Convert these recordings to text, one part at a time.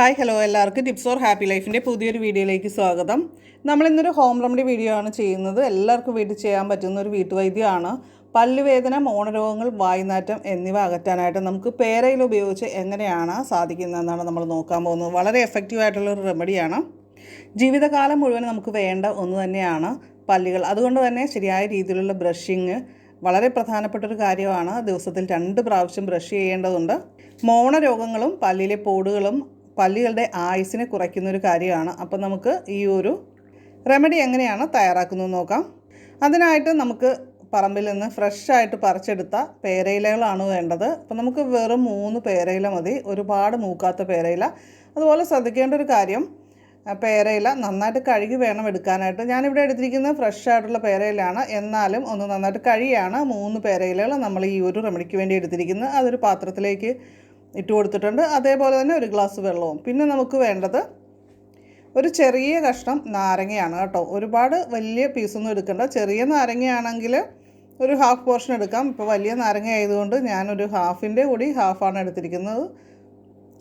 Hi hello എല്ലാവർക്കും tips or happy ലൈഫിന്റെ പുതിയൊരു വീഡിയോയിലേക്ക് സ്വാഗതം. നമ്മൾ ഇന്നൊരു ഹോം റെമഡി വീഡിയോ ആണ് ചെയ്യുന്നത്. എല്ലാവർക്കും വീട്ടിൽ ചെയ്യാൻ പറ്റുന്ന ഒരു വീട്ടുവൈദ്യമാണ്. പല്ലുവേദന മോണരോഗങ്ങൾ വായുനാറ്റം എന്നിവ അകറ്റാനായിട്ട് നമുക്ക് പേരയിൽ ഉപയോഗിച്ച് എങ്ങനെയാണ് സാധിക്കുന്നതെന്നാണ് നമ്മൾ നോക്കാൻ പോകുന്നത്. വളരെ എഫക്റ്റീവ് ആയിട്ടുള്ള ഒരു റെമഡിയാണ് ജീവിതകാലം മുഴുവൻ നമുക്ക് വേണ്ട ഒന്ന് തന്നെയാണ് പല്ലുകൾ. അതുകൊണ്ട് തന്നെ ശരിയായ രീതിയിലുള്ള ബ്രഷിങ് വളരെ പ്രധാനപ്പെട്ട ഒരു കാര്യമാണ്. ദിവസത്തിൽ രണ്ട് പ്രാവശ്യം ബ്രഷ് ചെയ്യേണ്ടതുണ്ട്. മോണ രോഗങ്ങളും പല്ലിലെ പോടുകളും പല്ലുകളുടെ ആയുസിനെ കുറയ്ക്കുന്ന ഒരു കാര്യമാണ്. അപ്പോൾ നമുക്ക് ഈ ഒരു റെമഡി എങ്ങനെയാണ് തയ്യാറാക്കുന്നത് നോക്കാം. അതിനായിട്ട് നമുക്ക് പറമ്പിൽ നിന്ന് ഫ്രഷായിട്ട് പറിച്ചെടുത്ത പേരയിലകളാണ് വേണ്ടത്. അപ്പോൾ നമുക്ക് വെറും മൂന്ന് പേരയില മതി. ഒരുപാട് മൂക്കാത്ത പേരയില. അതുപോലെ ശ്രദ്ധിക്കേണ്ട ഒരു കാര്യം പേരയില നന്നായിട്ട് കഴുകി വേണം എടുക്കാനായിട്ട്. ഞാനിവിടെ എടുത്തിരിക്കുന്നത് ഫ്രഷ് ആയിട്ടുള്ള പേരയിലാണ്. എന്നാലും ഒന്ന് നന്നായിട്ട് കഴിയാണ് മൂന്ന് പേരയിലകൾ നമ്മൾ ഈ ഒരു റെമഡിക്ക് വേണ്ടി എടുത്തിരിക്കുന്നത്. അതൊരു പാത്രത്തിലേക്ക് ഇട്ട് കൊടുത്തിട്ടുണ്ട്. അതേപോലെ തന്നെ ഒരു ഗ്ലാസ് വെള്ളവും. പിന്നെ നമുക്ക് വേണ്ടത് ഒരു ചെറിയ കഷ്ണം നാരങ്ങയാണ് കേട്ടോ. ഒരുപാട് വലിയ പീസൊന്നും എടുക്കണ്ട. ചെറിയ നാരങ്ങയാണെങ്കിൽ ഒരു ഹാഫ് പോർഷൻ എടുക്കാം. ഇപ്പോൾ വലിയ നാരങ്ങ ആയതുകൊണ്ട് ഞാനൊരു ഹാഫിന്റെ കൂടി ഹാഫാണ് എടുത്തിരിക്കുന്നത്.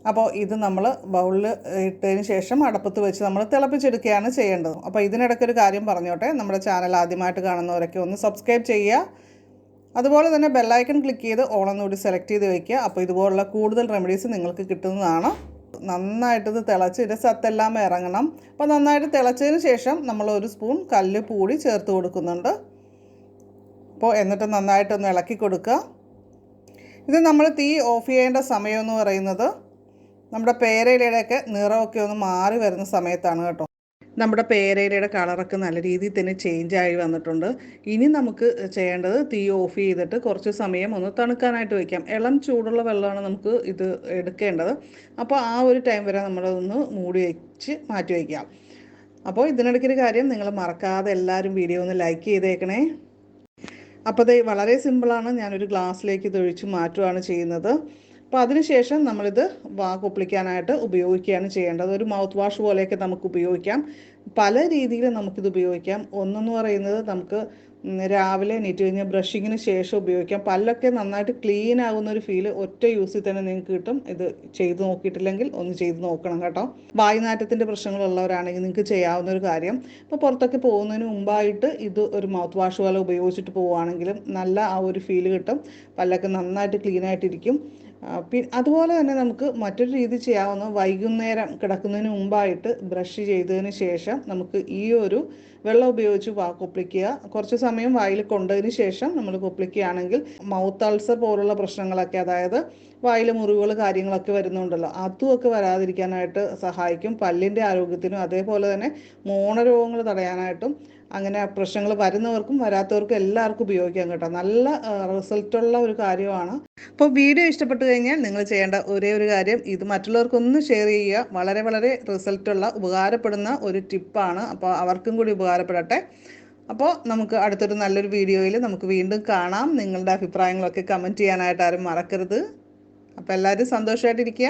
അപ്പോൾ ഇത് നമ്മൾ ബൗളിൽ ഇട്ടതിന് ശേഷം അടപ്പത്ത് വെച്ച് നമ്മൾ തിളപ്പിച്ചെടുക്കുകയാണ് ചെയ്യേണ്ടത്. അപ്പോൾ ഇതിനിടയ്ക്ക് ഒരു കാര്യം പറഞ്ഞോട്ടെ. നമ്മുടെ ചാനൽ ആദ്യമായിട്ട് കാണുന്നവരൊക്കെ ഒന്ന് സബ്സ്ക്രൈബ് ചെയ്യുക. അതുപോലെ തന്നെ ബെല്ലൈക്കൺ ക്ലിക്ക് ചെയ്ത് ഓളൊന്നുകൂടി സെലക്ട് ചെയ്ത് വയ്ക്കുക അപ്പോൾ ഇതുപോലുള്ള കൂടുതൽ റെമഡീസ് നിങ്ങൾക്ക് കിട്ടുന്നതാണ്. നന്നായിട്ടത് തിളച്ച് ഇതിന്റെ സത്തെല്ലാം ഇറങ്ങണം. അപ്പോൾ നന്നായിട്ട് തിളച്ചതിന് ശേഷം നമ്മൾ ഒരു സ്പൂൺ കല്ല് പൂടി ചേർത്ത് കൊടുക്കുന്നുണ്ട്. അപ്പോൾ എന്നിട്ട് നന്നായിട്ടൊന്ന് ഇളക്കി കൊടുക്കുക. ഇത് നമ്മൾ തീ ഓഫ് ചെയ്യേണ്ട സമയം എന്ന് പറയുന്നത് നമ്മുടെ പേരയിലയുടെയൊക്കെ നിറമൊക്കെ ഒന്ന് മാറി വരുന്ന സമയത്താണ് കേട്ടോ. നമ്മുടെ പേരയിലയുടെ കളറൊക്കെ നല്ല രീതിയിൽ തന്നെ ചേഞ്ച് ആയി വന്നിട്ടുണ്ട്. ഇനി നമുക്ക് ചെയ്യേണ്ടത് തീ ഓഫ് ചെയ്തിട്ട് കുറച്ച് സമയം ഒന്ന് തണുക്കാനായിട്ട് വയ്ക്കാം ഇളം ചൂടുള്ള വെള്ളമാണ് നമുക്ക് ഇത് എടുക്കേണ്ടത്. അപ്പോൾ ആ ഒരു ടൈം വരെ നമ്മളതൊന്ന് മൂടി വെച്ച് മാറ്റി വയ്ക്കാം അപ്പോൾ ഇതിനിടയ്ക്കൊരു കാര്യം നിങ്ങൾ മറക്കാതെ എല്ലാവരും വീഡിയോ ഒന്ന് ലൈക്ക് ചെയ്തേക്കണേ. അപ്പോൾ ഇത് വളരെ സിമ്പിളാണ് ഞാനൊരു ഗ്ലാസ്സിലേക്ക് ഇത് ഒഴിച്ച് മാറ്റുകയാണ് ചെയ്യുന്നത്. അപ്പോൾ അതിനുശേഷം നമ്മളിത് വാ കുപ്പിളിക്കാനായിട്ട് ഉപയോഗിക്കുകയാണ് ചെയ്യേണ്ടത്. ഒരു മൗത്ത് വാഷ് പോലെയൊക്കെ നമുക്ക് ഉപയോഗിക്കാം. പല രീതിയിൽ നമുക്കിത് ഉപയോഗിക്കാം. ഒന്നെന്ന് പറയുന്നത് നമുക്ക് രാവിലെ എണീറ്റ് കഴിഞ്ഞാൽ ബ്രഷിങ്ങിന് ശേഷം ഉപയോഗിക്കാം. പല്ലൊക്കെ നന്നായിട്ട് ക്ലീൻ ആകുന്ന ഒരു ഫീൽ ഒറ്റ യൂസിൽ തന്നെ നിങ്ങൾക്ക് കിട്ടും. ഇത് ചെയ്തു നോക്കിയിട്ടില്ലെങ്കിൽ ഒന്ന് ചെയ്ത് നോക്കണം കേട്ടോ. വായുനാറ്റത്തിന്റെ പ്രശ്നങ്ങളുള്ളവരാണെങ്കിൽ നിങ്ങൾക്ക് ചെയ്യാവുന്ന ഒരു കാര്യം. ഇപ്പോൾ പുറത്തൊക്കെ പോകുന്നതിന് മുമ്പായിട്ട് ഇത് ഒരു മൗത്ത് വാഷ് പോലെ ഉപയോഗിച്ചിട്ട് പോവുകയാണെങ്കിലും നല്ല ആ ഒരു ഫീൽ കിട്ടും. പല്ലൊക്കെ നന്നായിട്ട് ക്ലീൻ ആയിട്ടിരിക്കും. അതുപോലെ തന്നെ നമുക്ക് മറ്റൊരു രീതി ചെയ്യാവുന്ന വൈകുന്നേരം കിടക്കുന്നതിന് മുമ്പായിട്ട് ബ്രഷ് ചെയ്തതിന് ശേഷം നമുക്ക് ഈ ഒരു വെള്ളം ഉപയോഗിച്ച് വാ കൊപ്പിളിക്കുക. കുറച്ച് സമയം വായിൽ കൊണ്ടതിന് ശേഷം നമ്മൾ കുപ്പിക്കുകയാണെങ്കിൽ മൗത്ത് അൾസർ പോലുള്ള പ്രശ്നങ്ങളൊക്കെ അതായത് വായിൽ മുറിവുകൾ കാര്യങ്ങളൊക്കെ വരുന്നുണ്ടല്ലോ. അതുമൊക്കെ വരാതിരിക്കാനായിട്ട് സഹായിക്കും. പല്ലിന്റെ ആരോഗ്യത്തിനും അതേപോലെ തന്നെ മോണരോഗങ്ങൾ തടയാനായിട്ടും അങ്ങനെ പ്രശ്നങ്ങൾ വരുന്നവർക്കും വരാത്തവർക്കും എല്ലാവർക്കും ഉപയോഗിക്കാം കേട്ടോ. നല്ല റിസൾട്ടുള്ള ഒരു കാര്യമാണ്. അപ്പോൾ വീഡിയോ ഇഷ്ടപ്പെട്ടു കഴിഞ്ഞാൽ നിങ്ങൾ ചെയ്യേണ്ട ഒരേ ഒരു കാര്യം ഇത് മറ്റുള്ളവർക്കൊന്ന് ഷെയർ ചെയ്യുക. വളരെ വളരെ റിസൾട്ടുള്ള ഉപകാരപ്പെടുന്ന ഒരു ടിപ്പാണ് അപ്പോൾ അവർക്കും കൂടി ഉപകാരപ്പെടട്ടെ. അപ്പോൾ നമുക്ക് അടുത്തൊരു നല്ലൊരു വീഡിയോയിൽ നമുക്ക് വീണ്ടും കാണാം. നിങ്ങളുടെ അഭിപ്രായങ്ങളൊക്കെ കമന്റ് ചെയ്യാനായിട്ട് ആരും മറക്കരുത്. അപ്പോൾ എല്ലാവരും സന്തോഷമായിട്ടിരിക്കുക.